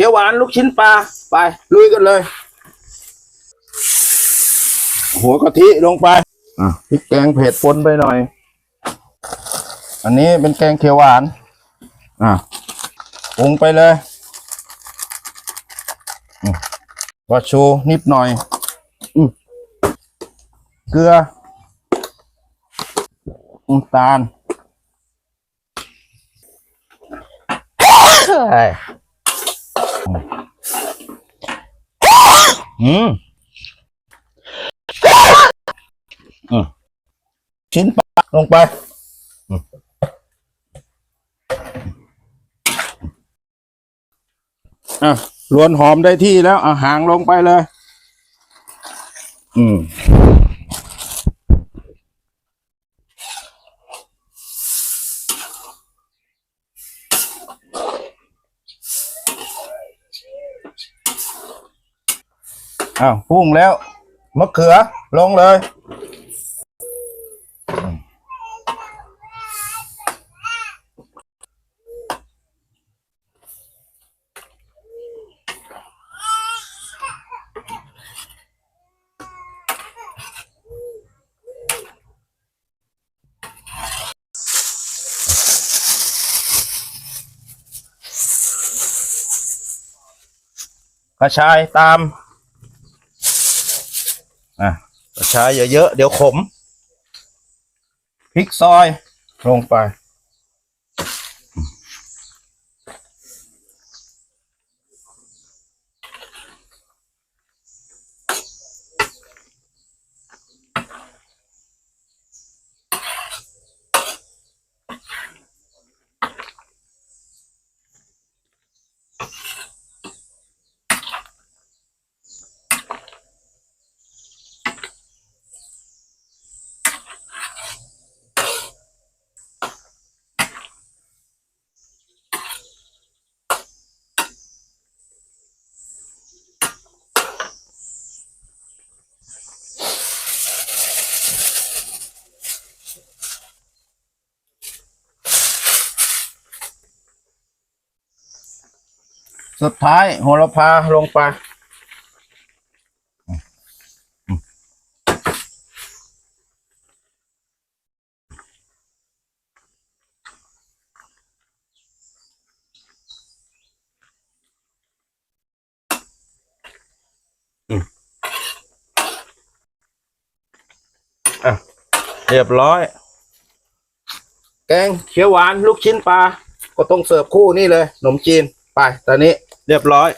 ขียวหวานลูกชิ้นปลาไป ลุยกันเลย หัวกะทิลงไปอะพริกแกงเผ็ดปนไปหน่อย อันนี้เป็นแกงเขียวหวานอะปรุงไปเลยวาชูนิดหน่อยอเกลือน้ำตาล อืมอืมชิ้นปลาลงไปอืมอะลวนหอมได้ที่แล้วอะหางลงไปเลย อืม อ้าวพุ่งแล้วมะเขือลงเลยกระชายตาม อะใช้เยอะๆเดี๋ยวขมพริกซอยลงไป สุดท้ายโหระพาลงไปอะเรียบร้อย แกงเขียวหวานลูกชิ้นปลา ก็ต้องเสิร์ฟคู่นี่เลยขนมจีน ไปตอนนี้ เรียบร้อย